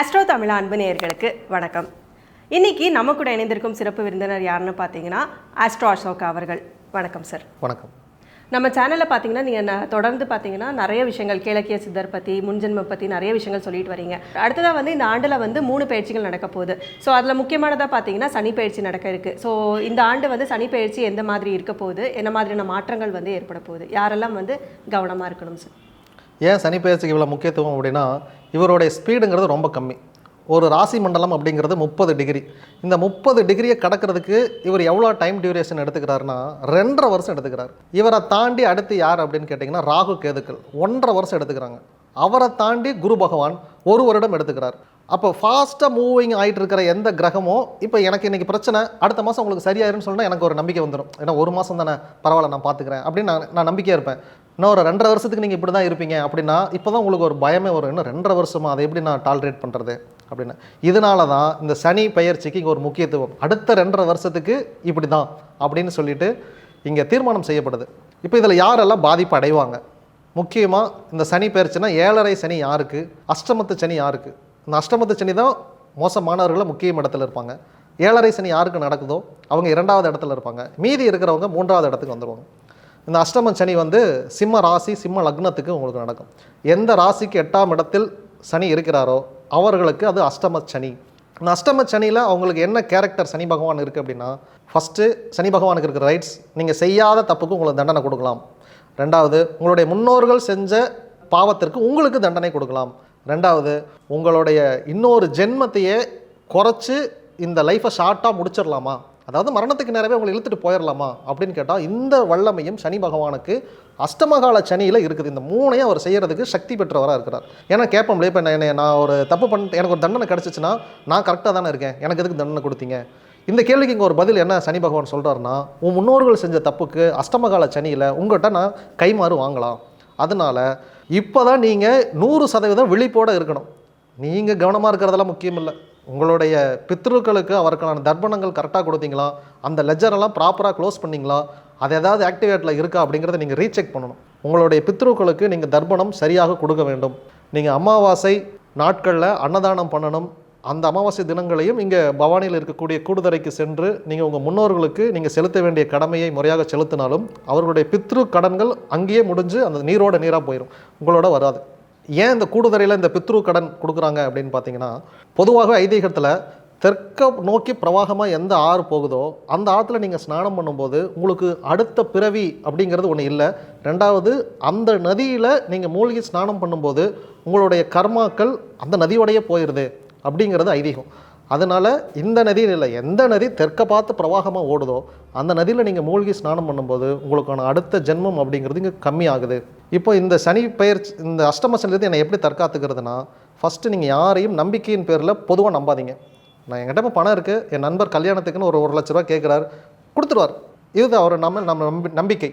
Astro Tamil அன்பு நேயர்களுக்கு வணக்கம். இன்னைக்கு நம்ம கூட இணைந்திருக்கும் சிறப்பு விருந்தினர் யாருன்னு பார்த்தீங்கன்னா ஆஸ்ட்ரோ அசோகா அவர்கள். வணக்கம் சார் வணக்கம். நம்ம சேனலில் பார்த்தீங்கன்னா நீங்கள் தொடர்ந்து பார்த்தீங்கன்னா நிறைய விஷயங்கள் கேளக்கிய சித்தர் பற்றி முன்ஜென்ம பற்றி நிறைய விஷயங்கள் சொல்லிட்டு வரீங்க. அடுத்ததாக வந்து இந்த ஆண்டில் வந்து மூணு பயிற்சிகள் நடக்க போகுது. ஸோ அதில் முக்கியமானதாக பார்த்தீங்கன்னா சனி பயிற்சி நடக்க இருக்குது ஸோ இந்த ஆண்டு வந்து சனி பயிற்சி எந்த மாதிரி இருக்க போகுது? என்ன மாதிரியான மாற்றங்கள் வந்து ஏற்பட போகுது? யாரெல்லாம் வந்து கவனமாக இருக்கணும் சார் ஏன் சனி பெயர்ச்சிக்கு இவ்வளோ முக்கியத்துவம் அப்படின்னா இவருடைய ஸ்பீடுங்கிறது ரொம்ப கம்மி. ஒரு ராசி மண்டலம் அப்படிங்கிறது முப்பது டிகிரி. இந்த முப்பது டிகிரியை கடக்கிறதுக்கு இவர் எவ்வளோ டைம் டியூரேஷன் எடுத்துக்கிறாருன்னா ரெண்டரை வருஷம் எடுத்துக்கிறார். இவரை தாண்டி அடுத்து யார் அப்படின்னு கேட்டிங்கன்னா ராகு கேதுக்கள். ஒன்றரை வருஷம் எடுத்துக்கிறாங்க. அவரை தாண்டி குரு பகவான் ஒரு வருடம் எடுத்துக்கிறார். அப்போ ஃபாஸ்ட்டாக மூவிங் ஆகிட்டு இருக்கிற எந்த கிரகமோ இப்போ எனக்கு இன்றைக்கி பிரச்சனை அடுத்த மாதம் உங்களுக்கு சரியாயிருன்னு சொன்னால் எனக்கு ஒரு நம்பிக்கை வந்துடும் ஏன்னா ஒரு மாதம் தானே பரவாயில்ல நான் பார்த்துக்கிறேன் அப்படின்னு நான் நான் நம்பிக்கையாக இருப்பேன். இன்னும் ஒரு ரெண்டரை வருஷத்துக்கு நீங்கள் இப்படி தான் இருப்பீங்க அப்படின்னா இப்போ தான் உங்களுக்கு ஒரு பயமே வரும். இன்னும் ரெண்டரை வருஷமா அதை எப்படி நான் டாலரேட் பண்ணுறது அப்படின்னு. இதனால தான் இந்த சனி பெயர்ச்சிக்கு இங்கே ஒரு முக்கியத்துவம். அடுத்த ரெண்டரை வருஷத்துக்கு இப்படி தான் அப்படின்னு சொல்லிட்டு இங்கே தீர்மானம் செய்யப்படுது. இப்போ இதில் யாரெல்லாம் பாதிப்பு அடைவாங்க? முக்கியமாக இந்த சனி பயிற்சினா ஏழரை சனி யாருக்கு? அஷ்டமத்து சனி யாருக்கு? இந்த அஷ்டமத்து சனி தான் மோசமானவர்களை முக்கிய இடத்துல இருப்பாங்க. ஏழரை சனி யாருக்கு நடக்குதோ அவங்க இரண்டாவது இடத்துல இருப்பாங்க. மீதி இருக்கிறவங்க மூன்றாவது இடத்துக்கு வந்துடுவாங்க இந்த அஷ்டம சனி வந்து சிம்ம ராசி சிம்ம லக்னத்துக்கு உங்களுக்கு நடக்கும். எந்த ராசிக்கு எட்டாம் இடத்தில் சனி இருக்கிறாரோ அவர்களுக்கு அது அஷ்டம சனி. இந்த அஷ்டம சனியில் அவங்களுக்கு என்ன கேரக்டர் சனி பகவான் இருக்குது அப்படின்னா ஃபஸ்ட்டு சனி பகவானுக்கு இருக்கிற ரைட்ஸ் நீங்கள் செய்யாத தப்புக்கு உங்களுக்கு தண்டனை கொடுக்கலாம். ரெண்டாவது உங்களுடைய முன்னோர்கள் செஞ்ச பாவத்திற்கு உங்களுக்கு தண்டனை கொடுக்கலாம். ரெண்டாவது உங்களுடைய இன்னொரு ஜென்மத்தையே குறைச்சி இந்த லைஃப்பை ஷார்ட்டாக முடிச்சிடலாமா அதாவது மரணத்துக்கு நேரவே உங்களை இழுத்துட்டு போயிடலாமா அப்படின்னு கேட்டால் இந்த வல்லமையும் சனி பகவானுக்கு அஷ்டமகால சனியில் இருக்குது. இந்த மூணையும் அவர் செய்கிறதுக்கு சக்தி பெற்றவராக இருக்கிறார். ஏன்னா கேட்போம்ல இப்போ என்ன நான் ஒரு தப்பு பண்ணிட்டு எனக்கு ஒரு தண்டனை கிடச்சிச்சின்னா நான் கரெக்டாக தானே இருக்கேன். எனக்கு எதுக்கு தண்டனை கொடுத்தீங்க? இந்த கேள்விக்கு இங்கே ஒரு பதில் என்ன சனி பகவான் சொல்கிறாருன்னா உன் முன்னோர்கள் செஞ்ச தப்புக்கு அஷ்டமகால சனியில் உங்கள்கிட்ட நான் கைமாறு வாங்கலாம். அதனால இப்போ தான் நீங்கள் நூறு சதவீதம் விழிப்போட இருக்கணும். நீங்கள் கவனமாக இருக்கிறதெல்லாம் முக்கியம் இல்லை உங்களுடைய பித்ருக்களுக்கு அவருக்கான தர்ப்பணங்கள் கரெக்டாக கொடுத்தீங்களா? அந்த லெஜரெல்லாம் ப்ராப்பராக க்ளோஸ் பண்ணீங்களா? அது ஏதாவது ஆக்டிவேட்டில் இருக்கா அப்படிங்கிறத நீங்கள் ரீசெக் பண்ணணும். உங்களுடைய பித்ருக்களுக்கு நீங்கள் தர்ப்பணம் சரியாக கொடுக்க வேண்டும். நீங்கள் அமாவாசை நாட்களில் அன்னதானம் பண்ணணும். அந்த அமாவாசை தினங்களையும் இங்கே பவானியில் இருக்கக்கூடிய கூடுதரைக்கு சென்று நீங்கள் உங்கள் முன்னோர்களுக்கு நீங்கள் செலுத்த வேண்டிய கடமையை முறையாக செலுத்தினாலும் அவர்களுடைய பித்ரு கடன்கள் அங்கேயே முடிஞ்சு அந்த நீரோட நீராக போயிடும். உங்களோட வராது. ஏன் இந்த கூடுதறையில் இந்த பித்ரு கடன் கொடுக்குறாங்க அப்படின்னு பார்த்தீங்கன்னா பொதுவாகவே ஐதீகத்தில் தெற்க நோக்கி பிரவாகமாக எந்த ஆறு போகுதோ அந்த ஆற்றுல நீங்கள் ஸ்நானம் பண்ணும்போது உங்களுக்கு அடுத்த பிறவி அப்படிங்கிறது ஒன்று இல்லை. ரெண்டாவது அந்த நதியில் நீங்கள் மூழ்கி ஸ்நானம் பண்ணும்போது உங்களுடைய கர்மாக்கள் அந்த நதியோடையே போயிடுது. அப்படிங்கிறது ஐதீகம். அதனால் இந்த நதியில் இல்லை எந்த நதி தெற்க பார்த்து பிரவாகமாக ஓடுதோ அந்த நதியில் நீங்கள் மூழ்கி ஸ்நானம் பண்ணும்போது உங்களுக்கான அடுத்த ஜென்மம் அப்படிங்கிறது இங்கே கம்மியாகுது இப்போ இந்த சனி பயிற்சி இந்த அஷ்டம சனிலேருந்து என்னை எப்படி தற்காத்துக்கிறதுனா ஃபஸ்ட்டு நீங்கள் யாரையும் நம்பிக்கையின் பேரில் பொதுவாக நம்பாதீங்க. நான் என்கிட்ட இப்போ பணம் இருக்குது என் நண்பர் கல்யாணத்துக்குன்னு ஒரு ஒரு லட்ச ரூபா கேட்குறாரு கொடுத்துருவார். இது அவர் நம்ம நம்ம நம்பி நம்பிக்கை.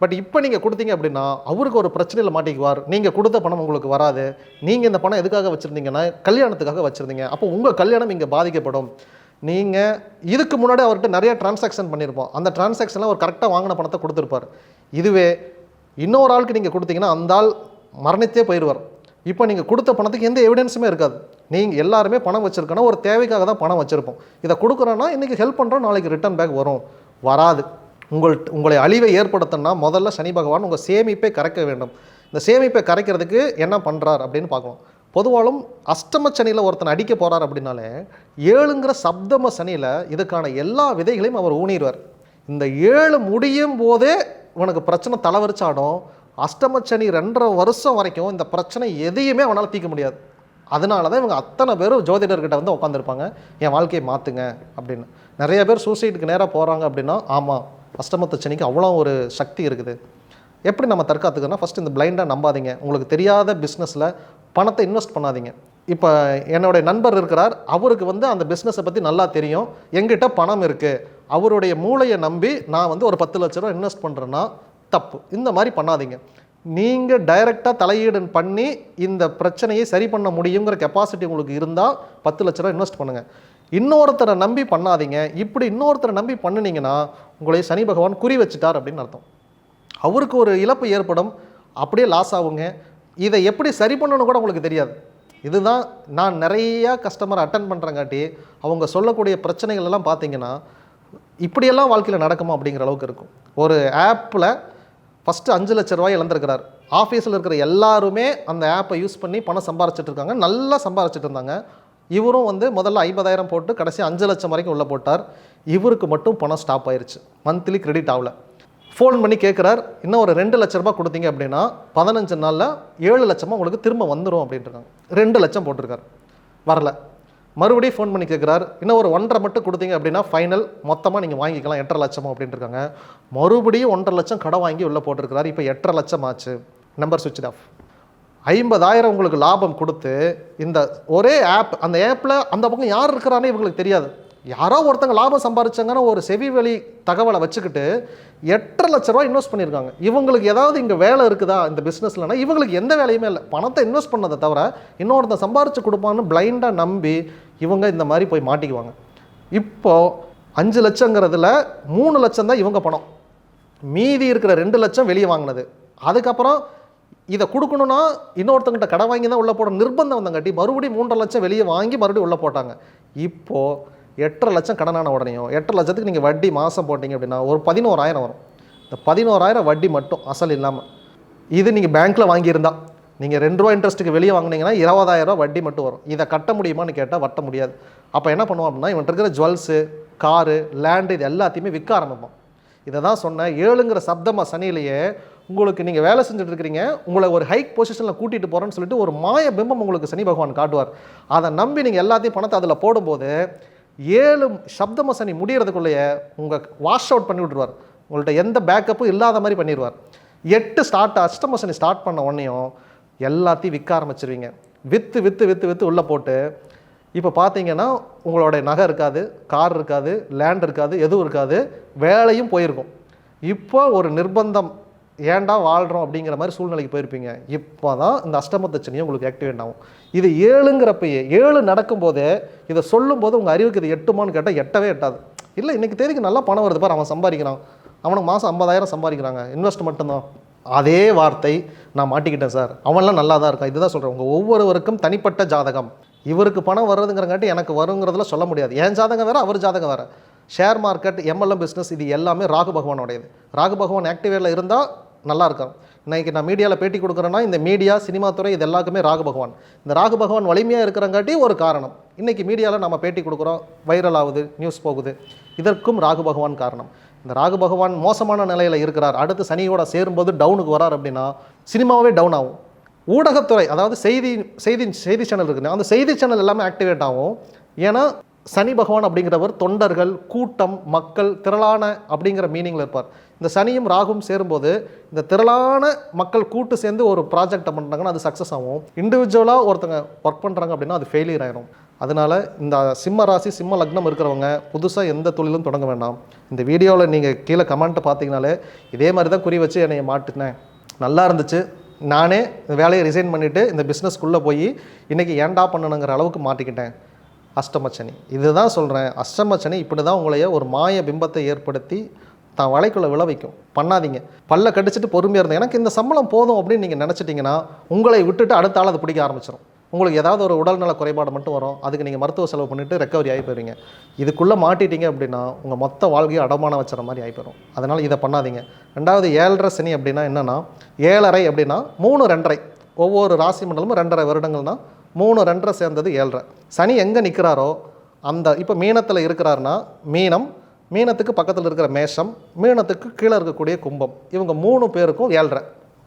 பட் இப்போ நீங்கள் கொடுத்தீங்க அப்படின்னா அவருக்கு ஒரு பிரச்சனையில் மாட்டிக்குவார். நீங்கள் கொடுத்த பணம் உங்களுக்கு வராது. நீங்கள் இந்த பணம் எதுக்காக வச்சுருந்தீங்கன்னா கல்யாணத்துக்காக வச்சுருந்தீங்க. அப்போ உங்கள் கல்யாணம் இங்கே பாதிக்கப்படும். நீங்கள் இதுக்கு முன்னாடி அவர்கிட்ட நிறைய டிரான்சாக்ஷன் பண்ணியிருப்போம் அந்த டிரான்சாக்ஷனில் அவர் கரெக்டாக வாங்கின பணத்தை கொடுத்துருப்பார். இதுவே இன்னொரு ஆளுக்கு நீங்கள் கொடுத்தீங்கன்னா அந்த ஆள் மரணித்தே போயிடுவார் இப்போ நீங்கள் கொடுத்த பணத்துக்கு எந்த எவிடன்ஸுமே இருக்காது. நீங்கள் எல்லாருமே பணம் வச்சுருக்கோன்னா ஒரு தேவைக்காக தான் பணம் வச்சுருப்போம். இதை கொடுக்குறோன்னா இன்றைக்கி ஹெல்ப் பண்ணுறோம் நாளைக்கு ரிட்டர்ன் பேக் வரும். வராது. உங்கள் உங்களை அழிவை ஏற்படுத்தணும்னா முதல்ல சனி பகவான் உங்கள் சேமிப்பை கரைக்க வேண்டும். இந்த சேமிப்பை கரைக்கிறதுக்கு என்ன பண்ணுறார் அப்படின்னு பார்க்கணும். பொதுவாலும் அஷ்டம சனியில் ஒருத்தன் அடிக்க போகிறார் அப்படின்னாலே ஏழுங்கிற சப்தம சனியில் இதுக்கான எல்லா விதைகளையும் அவர் ஊனிடுவார். இந்த ஏழு முடியும் போதே உனக்கு பிரச்சனை தலைவரிச்சாடும் அஷ்டம சனி ரெண்டரை வருஷம் வரைக்கும் இந்த பிரச்சனை எதையுமே அவனால் தீர்க்க முடியாது. அதனால தான் இவங்க அத்தனை பேரும் ஜோதிடர்கிட்ட வந்து உட்காந்துருப்பாங்க என் வாழ்க்கையை மாற்றுங்க அப்படின்னு. நிறைய பேர் சூசைடுக்கு நேராக போகிறாங்க அப்படின்னா ஆமாம் அஷ்டமத்து சனிக்கு அவ்வளோ ஒரு சக்தி இருக்குது. எப்படி நம்ம தற்காத்துக்கணும்னா ஃபஸ்ட் இந்த பிளைண்டாக நம்பாதீங்க. உங்களுக்கு தெரியாத பிஸ்னஸில் பணத்தை இன்வெஸ்ட் பண்ணாதீங்க. இப்போ என்னுடைய நண்பர் இருக்கிறார். அவருக்கு வந்து அந்த பிஸ்னஸை பற்றி நல்லா தெரியும். எங்கிட்ட பணம் இருக்குது அவருடைய மூளையை நம்பி நான் வந்து ஒரு பத்து லட்ச ரூபா இன்வெஸ்ட் பண்ணுறேன்னா தப்பு. இந்த மாதிரி பண்ணாதீங்க. நீங்கள் டைரெக்டாக தலையீடு பண்ணி இந்த பிரச்சனையை சரி பண்ண முடியுங்கிற கெப்பாசிட்டி உங்களுக்கு இருந்தால் பத்து லட்ச ரூபா இன்வெஸ்ட் பண்ணுங்கள் இன்னொருத்தரை நம்பி பண்ணாதீங்க. இப்படி இன்னொருத்தரை நம்பி பண்ணுனீங்கன்னா உங்களை சனி பகவான் குறி வச்சுட்டார் அப்படின்னு அர்த்தம். அவருக்கு ஒரு இழப்பு ஏற்படும். அப்படியே லாஸ் ஆகுங்க. இதை எப்படி சரி பண்ணணும் கூட உங்களுக்கு தெரியாது. இதுதான் நான் நிறையா கஸ்டமர் அட்டன் பண்ணுறங்காட்டி அவங்க சொல்லக்கூடிய பிரச்சனைகள் எல்லாம் பார்த்தீங்கன்னா இப்படியெல்லாம் வாழ்க்கையில் நடக்குமா அப்படிங்கிற அளவுக்கு இருக்கும். ஒரு ஆப்பில் ஃபஸ்ட்டு அஞ்சு லட்ச ரூபாய் இழந்திருக்கிறார். ஆஃபீஸில் இருக்கிற எல்லாருமே அந்த ஆப்பை யூஸ் பண்ணி பணம் சம்பாரிச்சிட்டு இருக்காங்க. நல்லா சம்பாரிச்சிட்டு இருந்தாங்க. இவரும் வந்து முதல்ல ஐம்பதாயிரம் போட்டு கடைசி அஞ்சு லட்சம் வரைக்கும் உள்ளே போட்டார். இவருக்கு மட்டும் பணம் ஸ்டாப் ஆயிடுச்சு மந்த்லி கிரெடிட் ஆகல. ஃபோன் பண்ணி கேட்குறார் இன்னும் ஒரு ரெண்டு லட்ச ரூபாய் கொடுத்தீங்க அப்படின்னா பதினஞ்சு நாளில் ஏழு லட்சமாக உங்களுக்கு திரும்ப வந்துடும் அப்படின்ட்டுருக்காங்க ரெண்டு லட்சம் போட்டிருக்காரு. வரல. மறுபடியும் ஃபோன் பண்ணி கேட்குறாரு இன்னும் ஒரு ஒன்றரை மட்டும் கொடுத்தீங்க அப்படின்னா ஃபைனல் மொத்தமாக நீங்கள் வாங்கிக்கலாம் எட்டரை லட்சமோ அப்படின்ட்டு இருக்காங்க மறுபடியும் ஒன்றரை லட்சம் கடை வாங்கி உள்ளே போட்டிருக்கிறாரு. இப்போ எட்டரை லட்சம் ஆச்சு. நம்பர் சுவிட்ச் ஆஃப் ஐம்பதாயிரம் உங்களுக்கு லாபம் கொடுத்து இந்த ஒரே ஆப் அந்த ஆப்பில் அந்த பக்கம் யார் இருக்கிறானே இவங்களுக்கு தெரியாது. யாரோ ஒருத்தங்க லாபம் சம்பாரிச்சாங்கன்னு ஒரு செவி வழி தகவலை வச்சுக்கிட்டு எட்டரை லட்ச ரூபா இன்வெஸ்ட் பண்ணியிருக்காங்க. இவங்களுக்கு ஏதாவது இங்கே வேலை இருக்குதா இந்த பிஸ்னஸ்லனா இவங்களுக்கு எந்த வேலையுமே இல்லை. பணத்தை இன்வெஸ்ட் பண்ணதை தவிர இன்னொருத்தன் சம்பாரிச்சு கொடுப்பான்னு பிளைண்டாக நம்பி இவங்க இந்த மாதிரி போய் மாட்டிக்குவாங்க. இப்போ அஞ்சு லட்சங்கிறதுல மூணு லட்சம் தான் இவங்க பணம். மீதி இருக்கிற ரெண்டு லட்சம் வெளியே வாங்கினது. அதுக்கப்புறம் இதை கொடுக்கணும்னா இன்னொருத்தங்கிட்ட கடை வாங்கி தான் உள்ளே போட நிர்பந்தம் வந்தங்காட்டி மறுபடியும் மூன்றரை லட்சம் வெளியே வாங்கி மறுபடியும் உள்ளே போட்டாங்க. இப்போது எட்டரை லட்சம் கடனான உடனேயும் எட்டரை லட்சத்துக்கு நீங்கள் வட்டி மாதம் போட்டிங்க அப்படின்னா ஒரு பதினோராயிரம் வரும். இந்த பதினோராயிரம் வட்டி மட்டும் அசல் இல்லாமல் இது நீங்கள் பேங்க்கில் வாங்கியிருந்தா நீங்கள் ரெண்டு ரூபா இன்ட்ரெஸ்ட்டுக்கு வெளியே வாங்குனீங்கன்னா இருபதாயிரம் ரூபா வட்டி மட்டும் வரும். இதை கட்ட முடியுமான்னு கேட்டால் வட்ட முடியாது. அப்போ என்ன பண்ணுவோம் அப்படின்னா இவன் இருக்கிற ஜுவல்ஸு காரு லேண்டு இது எல்லாத்தையுமே விற்க ஆரம்பிப்போம். இதை தான் சொன்னேன். ஏழுங்கிற சப்தமாக சனியிலேயே உங்களுக்கு நீங்கள் வேலை செஞ்சுட்டு இருக்கிறீங்க உங்களை ஒரு ஹைக் பொசிஷனில் கூட்டிகிட்டு போகிறேன்னு சொல்லிட்டு ஒரு மாய பிம்பம் உங்களுக்கு சனி பகவான் காட்டுவார். அதை நம்பி நீங்கள் எல்லாத்தையும் பணத்தை அதில் போடும்போது ஏழு சப்தம சனி முடிகிறதுக்குள்ளேயே உங்கள் வாஷ் அவுட் பண்ணி விட்ருவார் உங்கள்கிட்ட எந்த பேக்கப்பும் இல்லாத மாதிரி பண்ணிடுவார் எட்டு ஸ்டார்ட் அஷ்டம சனி ஸ்டார்ட் பண்ண உடனேயும் எல்லாத்தையும் விற்க ஆரம்பிச்சிருவீங்க. விற்று விற்று விற்று விற்று உள்ளே போட்டு இப்போ பார்த்தீங்கன்னா உங்களுடைய நகை இருக்காது கார் இருக்காது லேண்ட் இருக்காது எதுவும் இருக்காது வேலையும் போயிருக்கும். இப்போ ஒரு நிர்பந்தம் ஏன்டா வாழ்கிறோம் அப்படிங்கிற மாதிரி சூழ்நிலைக்கு போயிருப்பீங்க. இப்போ தான் இந்த அஷ்டமத்தச்சனியும் உங்களுக்கு ஆக்டிவேட் ஆகும். இது ஏழுங்கிறப்பயே ஏழு நடக்கும்போதே இதை சொல்லும்போது உங்கள் அறிவுக்கு இது எட்டுமான்னு கேட்டால் எட்டவே எட்டாது. இல்லை இன்னைக்கு தேதிக்கு நல்லா பணம் வருது பாரு அவன் சம்பாதிக்கிறான். அவனுக்கு மாதம் ஐம்பதாயிரம் சம்பாதிக்கிறாங்க. இன்வெஸ்ட் மட்டும்தான். அதே வார்த்தை நான் மாட்டிக்கிட்டேன் சார். அவன்லாம் நல்லா தான் இருக்கான். இதுதான் சொல்கிறேன் உங்கள் ஒவ்வொருவருக்கும் தனிப்பட்ட ஜாதகம். இவருக்கு பணம் வருதுங்கிறங்காட்டி எனக்கு வருங்கிறதுல சொல்ல முடியாது. என் ஜாதகம் வேறு அவர் ஜாதகம் வேறு. ஷேர் மார்க்கெட் எம்எல்எம் பிஸ்னஸ் இது எல்லாமே ராகு பகவானோடையது. ராகு பகவான் ஆக்டிவேட்டில் இருந்தால் நல்லா இருக்கான் இன்னைக்கு நான் மீடியாவில் பேட்டி கொடுக்குறேன்னா இந்த மீடியா சினிமா துறை இது எல்லாருக்குமே ராகு பகவான். இந்த ராகு பகவான் வலிமையாக இருக்கிறங்காட்டி ஒரு காரணம். இன்றைக்கி மீடியாவில் நம்ம பேட்டி கொடுக்குறோம் வைரல் ஆகுது நியூஸ் போகுது. இதற்கும் ராகு பகவான் காரணம். இந்த ராகு பகவான் மோசமான நிலையில் இருக்கிறார். அடுத்து சனியோட சேரும்போது டவுனுக்கு வரார் அப்படின்னா சினிமாவே டவுன் ஆகும். ஊடகத்துறை அதாவது செய்தி செய்தி செய்தி சேனல் இருக்குன்னா அந்த செய்தி சேனல் எல்லாமே ஆக்டிவேட் ஆகும். ஏன்னா சனி பகவான் அப்படிங்கிறவர் தொண்டர்கள் கூட்டம் மக்கள் திரளான அப்படிங்கிற மீனிங்கில் இருப்பார். இந்த சனியும் ராகும் சேரும்போது இந்த திரளான மக்கள் கூட்டு சேர்ந்து ஒரு ப்ராஜெக்டை பண்ணுறாங்கன்னா அது சக்ஸஸ் ஆகும். இண்டிவிஜுவலாக ஒருத்தங்க ஒர்க் பண்ணுறாங்க அப்படின்னா அது ஃபெயிலியர் ஆயிரும். அதனால் இந்த சிம்ம ராசி சிம்ம லக்னம் இருக்கிறவங்க புதுசாக எந்த தொழிலும் தொடங்க வேண்டாம். இந்த வீடியோவில் நீங்கள் கீழே கமெண்ட்டை பார்த்தீங்கனாலே இதே மாதிரி தான் குறி வச்சு என்னை மாட்டினேன் நல்லா இருந்துச்சு. நானே இந்த வேலையை ரிசைன் பண்ணிவிட்டு இந்த பிஸ்னஸ்க்குள்ளே போய் இன்றைக்கி ஏன்டா பண்ணணுங்கிற அளவுக்கு மாட்டிக்கிட்டேன் அஷ்டமச்சனி. இதுதான் சொல்கிறேன் அஷ்டமச்சனி இப்படி தான் உங்களைய ஒரு மாய பிம்பத்தை ஏற்படுத்தி தான் வலைக்குள்ளே விளைவிக்கும் வைக்கும். பண்ணாதீங்க. பல்ல கடிச்சிட்டு பொறுமையாக இருந்தேன் எனக்கு இந்த சம்பளம் போதும் அப்படின்னு நீங்கள் நினச்சிட்டிங்கன்னா உங்களை விட்டுட்டு அடுத்த ஆள் அது பிடிக்க ஆரம்பிச்சிடும் உங்களுக்கு ஏதாவது ஒரு உடல்நல குறைபாடு மட்டும் வரும். அதுக்கு நீங்கள் மருத்துவ செலவு பண்ணிவிட்டு ரெக்கவரி ஆகி போயிருவீங்க. இதுக்குள்ளே மாட்டிட்டீங்க அப்படின்னா உங்கள் மொத்த வாழ்க்கையை அடமானம் வச்சுற மாதிரி ஆகி போயிடும் அதனால் இதை பண்ணாதீங்க. ரெண்டாவது ஏழரை சனி அப்படின்னா என்னென்னா ஏழரை அப்படின்னா மூணு ரெண்டரை. ஒவ்வொரு ராசி மண்டலமும் ரெண்டரை வருடங்கள்னால் மூணு ரெண்டரை சேர்ந்தது ஏழரை. சனி எங்கே நிற்கிறாரோ அந்த இப்போ மீனத்தில் இருக்கிறாருன்னா மீனம் மீனத்துக்கு பக்கத்தில் இருக்கிற மேஷம் மீனத்துக்கு கீழே இருக்கக்கூடிய கும்பம். இவங்க மூணு பேருக்கும் ஏழரை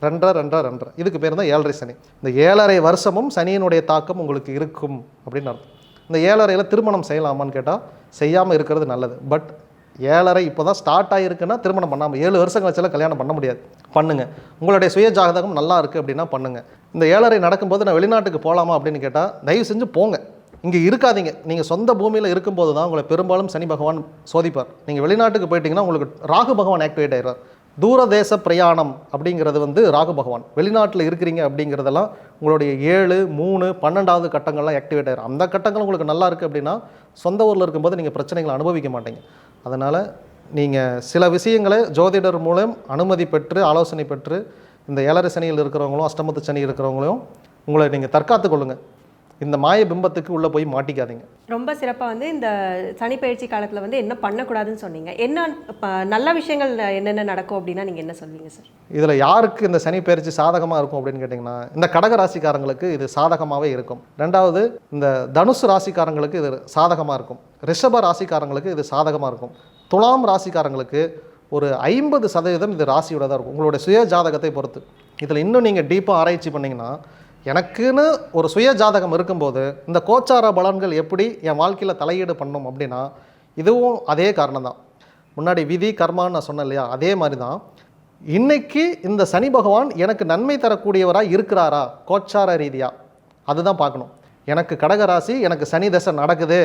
ரெண்டரை ரெண்டரை ரெண்டரை. இதுக்கு பேர் தான் ஏழரை சனி. இந்த ஏழரை வருஷமும் சனியினுடைய தாக்கம் உங்களுக்கு இருக்கும் அப்படின்னு அர்த்தம். இந்த ஏழரையில் திருமணம் செய்யலாமான்னு கேட்டால் செய்யாமல் இருக்கிறது நல்லது. பட் ஏழரை இப்போ தான் ஸ்டார்ட் ஆகிருக்குன்னா திருமணம் பண்ணாமல் ஏழு வருஷம் கழிச்செல்லாம் கல்யாணம் பண்ண முடியாது. பண்ணுங்கள் உங்களுடைய சுய ஜாதகம் நல்லா இருக்குது அப்படின்னா பண்ணுங்கள் இந்த ஏழரை நடக்கும்போது நான் வெளிநாட்டுக்கு போகலாமா அப்படின்னு கேட்டால் தயவு செஞ்சு போங்க. இங்கே இருக்காதீங்க. நீங்கள் சொந்த பூமியில் இருக்கும்போது தான் உங்களை பெரும்பாலும் சனி பகவான் சோதிப்பார். நீங்கள் வெளிநாட்டுக்கு போயிட்டீங்கன்னா உங்களுக்கு ராகு பகவான் ஆக்டிவேட் ஆகிறார் தூரதேச பிரயாணம் அப்படிங்கிறது வந்து ராகு பகவான். வெளிநாட்டில் இருக்கிறீங்க அப்படிங்கிறதெல்லாம் உங்களுடைய ஏழு மூணு பன்னெண்டாவது கட்டங்கள்லாம் ஆக்டிவேட் ஆகிடும் அந்த கட்டங்கள் உங்களுக்கு நல்லா இருக்குது அப்படின்னா சொந்த ஊரில் இருக்கும்போது நீங்கள் பிரச்சனைகளை அனுபவிக்க மாட்டீங்க. அதனால் நீங்கள் சில விஷயங்களை ஜோதிடர் மூலம் அனுமதி பெற்று ஆலோசனை பெற்று இந்த ஏழரை சனியில் இருக்கிறவங்களும் அஷ்டமத்து சனி இருக்கிறவங்களும் உங்களை நீங்கள் தற்காத்து கொள்ளுங்கள் இந்த மாய பிம்பத்துக்கு உள்ளே போய் மாட்டிக்காதீங்க. ரொம்ப சிறப்பாக வந்து இந்த சனி பயிற்சி காலத்தில் வந்து என்ன பண்ணக்கூடாதுன்னு சொன்னீங்க. என்ன நல்ல விஷயங்கள் என்னென்ன நடக்கும் அப்படின்னா நீங்கள் என்ன சொல்வீங்க சார் இதில் யாருக்கு இந்த சனி பயிற்சி சாதகமாக இருக்கும் அப்படின்னு கேட்டிங்கன்னா இந்த கடக ராசிக்காரங்களுக்கு இது சாதகமாகவே இருக்கும். ரெண்டாவது இந்த தனுசு ராசிக்காரங்களுக்கு இது சாதகமாக இருக்கும். ரிஷப ராசிக்காரங்களுக்கு இது சாதகமாக இருக்கும். துலாம் ராசிக்காரங்களுக்கு ஒரு ஐம்பது சதவீதம் இது ராசியோட தான் இருக்கும். உங்களுடைய சுய ஜாதகத்தை பொறுத்து. இதில் இன்னும் நீங்கள் டீப்பாக ஆராய்ச்சி பண்ணிங்கன்னா எனக்குன்னு ஒரு சுய ஜாதகம் இருக்கும்போது இந்த கோச்சார பலன்கள் எப்படி என் வாழ்க்கையில் தலையீடு பண்ணும் அப்படின்னா இதுவும் அதே காரணம் தான் முன்னாடி விதி கர்மான்னு நான் சொன்னேன் இல்லையா? அதே மாதிரி தான் இன்றைக்கி இந்த சனி பகவான் எனக்கு நன்மை தரக்கூடியவராக இருக்கிறாரா? கோச்சார ரீதியாக அதுதான் பார்க்கணும். எனக்கு கடகராசி எனக்கு சனி தசை நடக்குது.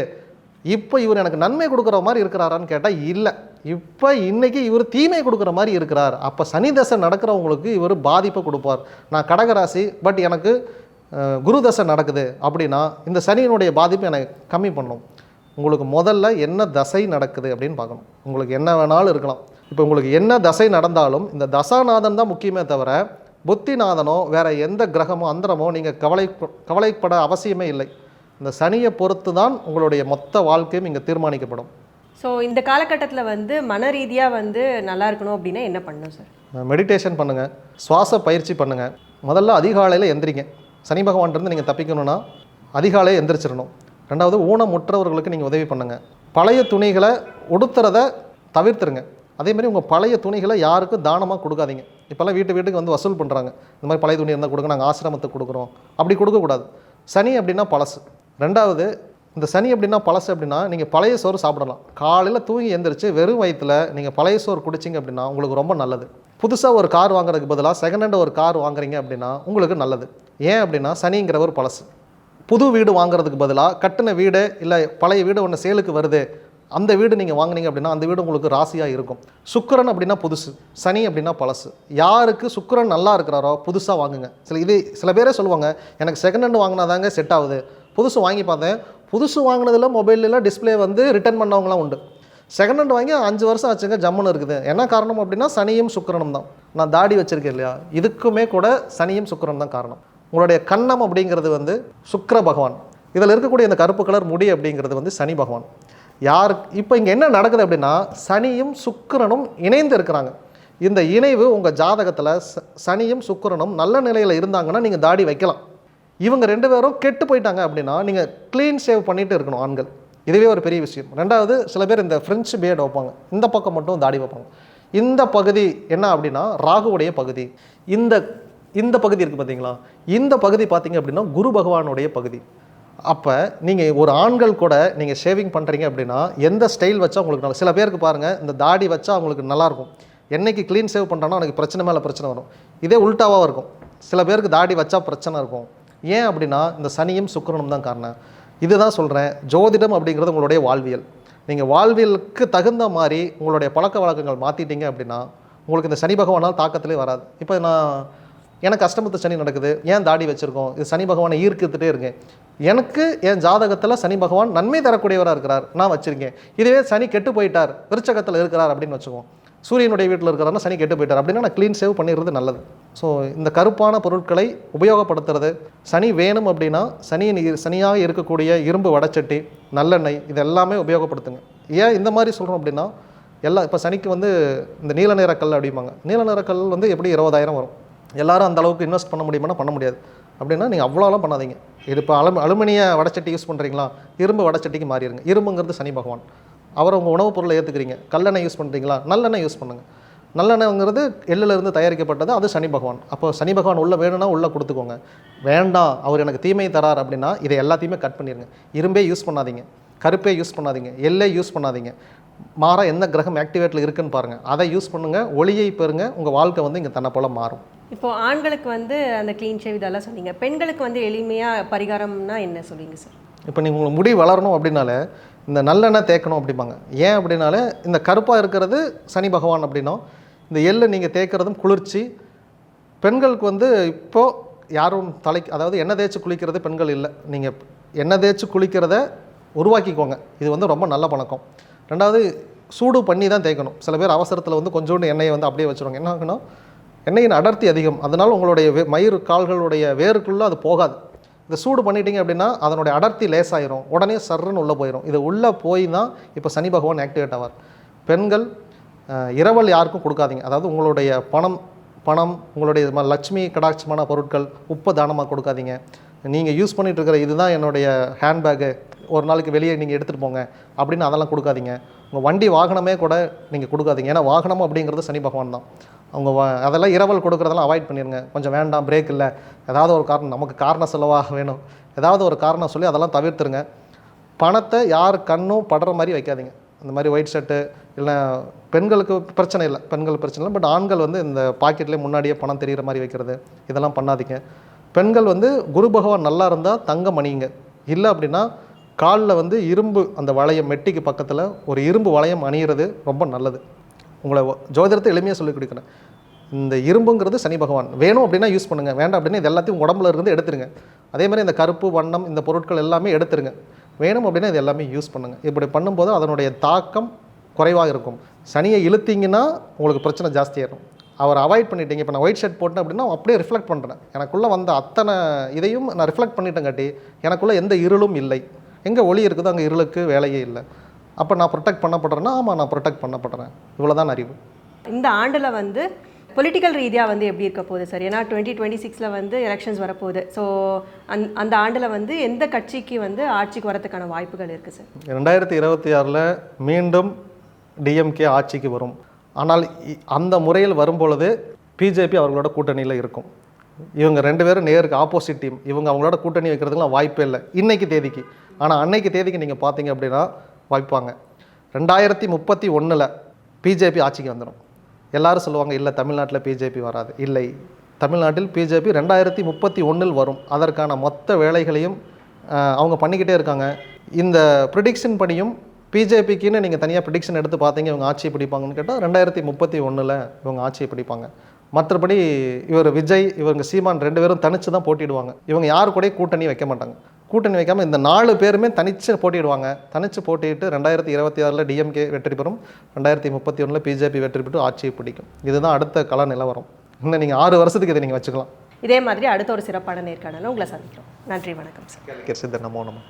இப்போ இவர் எனக்கு நன்மை கொடுக்குற மாதிரி இருக்கிறாரான்னு கேட்டால் இல்லை. இப்போ இன்றைக்கி இவர் தீமை கொடுக்குற மாதிரி இருக்கிறார். அப்போ சனி தசை நடக்கிறவங்களுக்கு இவர் பாதிப்பை கொடுப்பார். நான் கடகராசி பட் எனக்கு குரு தசை நடக்குது அப்படின்னா இந்த சனியினுடைய பாதிப்பு எனக்கு கம்மி பண்ணும். உங்களுக்கு முதல்ல என்ன தசை நடக்குது அப்படின்னு பார்க்கணும். உங்களுக்கு என்ன வேணாலும் இருக்கலாம். இப்போ உங்களுக்கு என்ன தசை நடந்தாலும் இந்த தசாநாதன் தான் முக்கியமே தவிர புத்திநாதனோ வேறு எந்த கிரகமோ அந்தரமோ நீங்கள் கவலை கவலைப்பட அவசியமே இல்லை. இந்த சனியை பொறுத்து தான் உங்களுடைய மொத்த வாழ்க்கையும் இங்கே தீர்மானிக்கப்படும். ஸோ இந்த காலகட்டத்தில் வந்து மன ரீதியாக வந்து நல்லா இருக்கணும் அப்படின்னா என்ன பண்ணணும் சார் மெடிடேஷன் பண்ணுங்கள் சுவாச பயிற்சி பண்ணுங்கள் முதல்ல அதிகாலையில் எந்திரிங்க. சனி பகவான்கிட்டருந்து நீங்கள் தப்பிக்கணும்னா அதிகாலையில் எந்திரிச்சிடணும். ரெண்டாவது ஊனமுற்றவர்களுக்கு நீங்கள் உதவி பண்ணுங்கள் பழைய துணிகளை உடுத்துறத தவிர்த்துருங்க. அதே மாதிரி உங்கள் பழைய துணிகளை யாருக்கும் தானமாக கொடுக்காதீங்க. இப்போல்லாம் வீட்டு வீட்டுக்கு வந்து வசூல் பண்ணுறாங்க இந்த மாதிரி பழைய துணி இருந்தால் கொடுங்க நாங்கள் ஆசிரமத்துக்கு கொடுக்குறோம். அப்படி கொடுக்கக்கூடாது. சனி அப்படின்னா பழசு. ரெண்டாவது இந்த சனி அப்படின்னா பழசு அப்படின்னா நீங்கள் பழைய சோறு சாப்பிடலாம். காலையில் தூங்கி எந்திரிச்சு வெறும் வயிற்றுல நீங்கள் பழைய சோறு குடிச்சிங்க அப்படின்னா உங்களுக்கு ரொம்ப நல்லது. புதுசாக ஒரு கார் வாங்குறதுக்கு பதிலாக செகண்ட் ஹேண்ட் ஒரு கார் வாங்குறீங்க அப்படின்னா உங்களுக்கு நல்லது. ஏன் அப்படின்னா சனிங்கிற ஒரு பழசு. புது வீடு வாங்குறதுக்கு பதிலாக கட்டின வீடு இல்லை பழைய வீடு ஒன்று சேலுக்கு வருது. அந்த வீடு நீங்கள் வாங்குனீங்க அப்படின்னா அந்த வீடு உங்களுக்கு ராசியாக இருக்கும். சுக்கரன் அப்படின்னா புதுசு. சனி அப்படின்னா பழசு. யாருக்கு சுக்கரன் நல்லா இருக்கிறாரோ புதுசாக வாங்குங்க. சில இது சில பேரே சொல்லுவாங்க எனக்கு செகண்ட் ஹேண்ட் வாங்கினாதாங்க செட் ஆகுது. புதுசு வாங்கி பார்த்தேன். புதுசு வாங்கினதில் மொபைலில் டிஸ்ப்ளே வந்து ரிட்டர்ன் பண்ணவங்களாம் உண்டு. செகண்ட் ஹேண்ட் வாங்கி அஞ்சு வருஷம் ஆச்சுங்க ஜம்முன்னு இருக்குது. என்ன காரணம் அப்படின்னா சனியும் சுக்கரனும் தான். நான் தாடி வச்சுருக்கேன் இல்லையா? இதுக்குமே கூட சனியும் சுக்கிரனும் தான் காரணம். உங்களுடைய கண்ணம் அப்படிங்கிறது வந்து சுக்கர பகவான். இதில் இருக்கக்கூடிய இந்த கருப்பு கலர் முடி அப்படிங்கிறது வந்து சனி பகவான். யார் இப்போ இங்கே என்ன நடக்குது அப்படின்னா சனியும் சுக்கரனும் இணைந்து இருக்கிறாங்க. இந்த இணைவு உங்கள் ஜாதகத்தில் ச- சனியும் சுக்கரனும் நல்ல நிலையில் இருந்தாங்கன்னா நீங்கள் தாடி வைக்கலாம். இவங்க ரெண்டு பேரும் கெட்டு போயிட்டாங்க அப்படின்னா நீங்கள் க்ளீன் சேவ் பண்ணிட்டு இருக்கணும் ஆண்கள். இதுவே ஒரு பெரிய விஷயம். ரெண்டாவது சில பேர் இந்த ஃப்ரெஞ்சு பியர்டு வைப்பாங்க. இந்த பக்கம் மட்டும் தாடி வைப்பாங்க. இந்த பகுதி என்ன அப்படின்னா ராகுவுடைய பகுதி. இந்த இந்த பகுதி இருக்குது பார்த்தீங்களா இந்த பகுதி பார்த்தீங்க அப்படின்னா குரு பகவானுடைய பகுதி. அப்போ நீங்கள் ஒரு ஆண்கள் கூட நீங்கள் ஷேவிங் பண்ணுறீங்க அப்படின்னா எந்த ஸ்டைல் வச்சா உங்களுக்கு நல்லா சில பேருக்கு பாருங்கள் இந்த தாடி வச்சா அவங்களுக்கு நல்லாயிருக்கும் என்னைக்கு க்ளீன் சேவ் பண்ணுறானோ அவனுக்கு பிரச்சனை மேலே பிரச்சனை வரும். இதே உல்ட்டாவாக இருக்கும். சில பேருக்கு தாடி வச்சா பிரச்சனை இருக்கும். ஏன் அப்படின்னா இந்த சனியும் சுக்கிரனும் தான் காரணம். இதுதான் சொல்கிறேன் ஜோதிடம் அப்படிங்கிறது உங்களுடைய வாழ்வியல். நீங்கள் வாழ்வியலுக்கு தகுந்த மாதிரி உங்களுடைய பழக்க வழக்கங்கள் மாற்றிட்டீங்க அப்படின்னா உங்களுக்கு இந்த சனி பகவானால் தாக்கத்திலே வராது. இப்போ நான் எனக்கு அஷ்டமத்து சனி நடக்குது. ஏன் தாடி வச்சுருக்கோம்? இது சனி பகவானை ஈர்த்துட்டே இருக்கேன். எனக்கு என் ஜாதகத்தில் சனி பகவான் நன்மை தரக்கூடியவராக இருக்கிறார். நான் வச்சுருக்கேன். இதுவே சனி கெட்டு போயிட்டார். விருச்சகத்தில் இருக்கிறார் அப்படின்னு வச்சுக்கோம் சூரியனுடைய வீட்டில் இருக்கிறாருன்னா சனி கெட்டு போயிட்டார். அப்படின்னா நான் க்ளீன் சேவ் பண்ணிடுறது நல்லது. ஸோ இந்த கருப்பான பொருட்களை உபயோகப்படுத்துறது சனி வேணும் அப்படின்னா சனியின் சனியாக இருக்கக்கூடிய இரும்பு வடச்சட்டி நல்லெண்ணெய் இது எல்லாமே உபயோகப்படுத்துங்க. ஏன் இந்த மாதிரி சொல்கிறோம் அப்படின்னா எல்லா இப்போ சனிக்கு வந்து இந்த நீல நிற கல் அப்படிம்பாங்க. நீல நிற கல் வந்து எப்படி இருபதாயிரம் வரும்? எல்லாரும் அந்த அளவுக்கு இன்வெஸ்ட் பண்ண முடியுமானா பண்ண முடியாது. அப்படின்னா நீங்கள் அவ்வளோலாம் பண்ணாதீங்க. இது இப்போ அலு அலுமினிய வடச்சட்டி யூஸ் பண்ணுறீங்களா இரும்பு வடச்சட்டிக்கு மாறிடுங்க. இரும்புங்கிறது சனி பகவான். அவரை உங்கள் உணவுப் பொருளை ஏற்றுக்கிறீங்க கல்லெண்ணெய் யூஸ் பண்ணுறீங்களா நல்லெண்ணெய் யூஸ் பண்ணுங்கள் நல்லெண்ணெய்ங்கிறது எள்ளுல இருந்து தயாரிக்கப்பட்டது அது சனி பகவான். அப்போ சனி பகவான் உள்ளே வேணும்னா உள்ளே கொடுத்துக்கோங்க. வேண்டாம் அவர் எனக்கு தீமை தரார் அப்படின்னா இதை எல்லாத்தையுமே கட் பண்ணிடுங்க இரும்பே யூஸ் பண்ணாதீங்க. கருப்பே யூஸ் பண்ணாதீங்க. எல்லே யூஸ் பண்ணாதீங்க. மாறா எந்த கிரகம் ஆக்டிவேட்டில் இருக்குன்னு பாருங்கள் அதை யூஸ் பண்ணுங்கள் ஒளியை பெறுங்க. உங்கள் வாழ்க்கை வந்து இங்கே தன்னை போல் மாறும். இப்போ ஆண்களுக்கு வந்து அந்த க்ளீன் ஷேவ் இதெல்லாம் சொன்னீங்க. பெண்களுக்கு வந்து எளிமையாக பரிகாரம்னா என்ன சொல்லுவீங்க சார் இப்போ நீங்கள் உங்களுக்கு முடி வளரணும் அப்படின்னாலே இந்த நல்லெண்ணெய் தேய்க்கணும் அப்படிம்பாங்க. ஏன் அப்படின்னாலே இந்த கருப்பாக இருக்கிறது சனி பகவான் அப்படின்னும். இந்த எள்ளு நீங்கள் தேய்க்கிறதும் குளிர்ச்சி. பெண்களுக்கு வந்து இப்போ யாரும் தலைக்கு அதாவது எண்ணெய் தேய்ச்சி குளிக்கிறது பெண்கள் இல்லை. நீங்கள் எண்ணெய் தேய்ச்சி குளிக்கிறத உருவாக்கிக்கோங்க. இது வந்து ரொம்ப நல்ல பழக்கம். ரெண்டாவது சூடு பண்ணி தான் தேய்க்கணும். சில பேர் அவசரத்தில் வந்து கொஞ்சோண்டு எண்ணெயை வந்து அப்படியே வச்சுருவாங்க. என்ன ஆகணும் எண்ணெயின் அடர்த்தி அதிகம். அதனால் உங்களுடைய வே- மயிர் கால்களுடைய வேருக்குள்ளே அது போகாது. இந்த சூடு பண்ணிட்டீங்க அப்படின்னா அதனுடைய அடர்த்தி லேசாயிரும். உடனே சர்ருன்னு உள்ளே போயிடும் இது உள்ளே போய் தான் இப்போ சனி பகவான் ஆக்டிவேட் ஆவார். பெண்கள் இரவல் யாருக்கும் கொடுக்காதீங்க. அதாவது உங்களுடைய பணம் பணம் உங்களுடைய இது மாதிரி லட்சுமி கடாட்சமான பொருட்கள் உப்பை தானமாக கொடுக்காதீங்க. நீங்கள் யூஸ் பண்ணிட்டு இருக்கிற இதுதான் என்னுடைய ஹேண்ட்பேக்கு ஒரு நாளைக்கு வெளியே நீங்கள் எடுத்துகிட்டு போங்க. அப்படின்னு அதெல்லாம் கொடுக்காதீங்க. உங்கள் வண்டி வாகனமே கூட நீங்கள் கொடுக்காதீங்க. ஏன்னா வாகனம் அப்படிங்கிறது சனி பகவான் தான். அவங்க அதெல்லாம் இரவல் கொடுக்குறதெல்லாம் அவாய்ட் பண்ணிடுங்க கொஞ்சம் வேண்டாம் பிரேக் இல்லை. ஏதாவது ஒரு காரணம் நமக்கு காரணம் செலவாக வேணும். ஏதாவது ஒரு காரணம் சொல்லி அதெல்லாம் தவிர்த்துருங்க. பணத்தை யார் கண்ணும் படுற மாதிரி வைக்காதீங்க. இந்த மாதிரி ஒயிட் ஷர்ட்டு இல்லை பெண்களுக்கு பிரச்சனை இல்லை. பெண்கள் பிரச்சனை இல்லை. பட் ஆண்கள் வந்து இந்த பாக்கெட்லேயே முன்னாடியே பணம் தெரிகிற மாதிரி வைக்கிறது. இதெல்லாம் பண்ணாதீங்க. பெண்கள் வந்து குரு பகவான் நல்லா இருந்தால் தங்கம் அணியுங்க. இல்லை அப்படின்னா காலில் வந்து இரும்பு அந்த வளையம் மெட்டிக்கு பக்கத்தில் ஒரு இரும்பு வளையம் அணியிறது ரொம்ப நல்லது. உங்களை ஜோதிடத்தை எளிமையாக சொல்லி கொடுக்குறேன் இந்த இரும்புங்கிறது சனி பகவான். வேணும் அப்படின்னா யூஸ் பண்ணுங்கள் வேண்டாம் அப்படின்னா இது எல்லாத்தையும் உடம்புல இருந்து எடுத்துருங்க. அதே மாதிரி இந்த கருப்பு வண்ணம் இந்த பொருட்கள் எல்லாமே எடுத்துருங்க. வேணும் அப்படின்னா இது எல்லாமே யூஸ் பண்ணுங்கள் இப்படி பண்ணும்போது அதனுடைய தாக்கம் குறைவாக இருக்கும். சனியை இழுத்தீங்கன்னா உங்களுக்கு பிரச்சனை ஜாஸ்தியாயிடும் அவர் அவாய்ட் பண்ணிட்டீங்க. இப்போ நான் ஒயிட் ஷர்ட் போட்டேன் அப்படின்னா அப்படியே ரிஃப்ளெக்ட் பண்ணுறேன் எனக்குள்ளே வந்த அத்தனை இதையும் நான் ரிஃப்ளெக்ட் பண்ணிட்டேங்காட்டி எனக்குள்ளே எந்த இருளும் இல்லை. எங்கே ஒளி இருக்குதோ அங்கே இருளுக்கு வேலையே இல்லை. அப்போ நான் ப்ரொடெக்ட் பண்ணப்படுறேன்னா ஆமாம் நான் ப்ரொடெக்ட் பண்ணப்படுறேன். இவ்வளோதான் அறிவு. இந்த ஆண்டில் வந்து பொலிட்டிக்கல் ரீதியாக வந்து எப்படி இருக்க போகுது சார் ஏன்னா டுவெண்ட்டி டுவெண்ட்டி சிக்ஸில் வந்து எலெக்ஷன்ஸ் வரப்போகுது. ஸோ அந் அந்த ஆண்டில் வந்து எந்த கட்சிக்கு வந்து ஆட்சிக்கு வரதுக்கான வாய்ப்புகள் இருக்குது சார் ரெண்டாயிரத்தி இருபத்தி ஆறில் மீண்டும் டிஎம்கே ஆட்சிக்கு வரும். ஆனால் அந்த முறையில் வரும்பொழுது பிஜேபி அவர்களோட கூட்டணியில் இருக்கும். இவங்க ரெண்டு பேரும் நேருக்கு ஆப்போசிட் டீம் இவங்க அவங்களோட கூட்டணி வைக்கிறதுக்குலாம் வாய்ப்பே இல்லை. இன்னைக்கு தேதிக்கு. ஆனால் அன்னைக்கு தேதிக்கு நீங்கள் பார்த்தீங்க அப்படின்னா வைப்பாங்க ரெண்டாயிரத்தி முப்பத்தி ஒன்றில் பிஜேபி ஆட்சிக்கு வந்துடும் எல்லாரும் சொல்லுவாங்க இல்லை தமிழ்நாட்டில் பிஜேபி வராது. இல்லை தமிழ்நாட்டில் பிஜேபி ரெண்டாயிரத்தி முப்பத்தி ஒன்றில் வரும். அதற்கான மொத்த வேலைகளையும் அவங்க பண்ணிக்கிட்டே இருக்காங்க. இந்த ப்ரிடிக்ஷன் படியும் பிஜேபிக்குன்னு நீங்கள் தனியாக ப்ரிடிக்ஷன் எடுத்து பார்த்தீங்க இவங்க ஆட்சியை பிடிப்பாங்கன்னு கேட்டால் ரெண்டாயிரத்தி முப்பத்தி ஒன்றில் இவங்க ஆட்சியை பிடிப்பாங்க. மற்றபடி இவர் விஜய் இவங்க சீமான் ரெண்டு பேரும் தனித்து தான் போட்டிடுவாங்க இவங்க யாரு கூட கூட்டணி வைக்க மாட்டாங்க. கூட்டணி வைக்காமல் இந்த நாலு பேருமே தனிச்சு போட்டிடுவாங்க தனிச்சு போட்டிட்டு ரெண்டாயிரத்தி இருபத்தி ஆறில் டிஎம்கே வெற்றி பெறும். ரெண்டாயிரத்தி முப்பத்தி ஒன்றில் பிஜேபி வெற்றி பெற்று ஆட்சியை பிடிக்கும். இதுதான் அடுத்த கள நிலவரம். இன்னும் நீங்கள் ஆறு வருஷத்துக்கு இதை நீங்கள் வச்சுக்கலாம். இதே மாதிரி அடுத்த ஒரு சிறப்பான நேர்காணல உங்களை சந்திக்கிறோம். நன்றி வணக்கம் சார். சித்தர் நமோ நம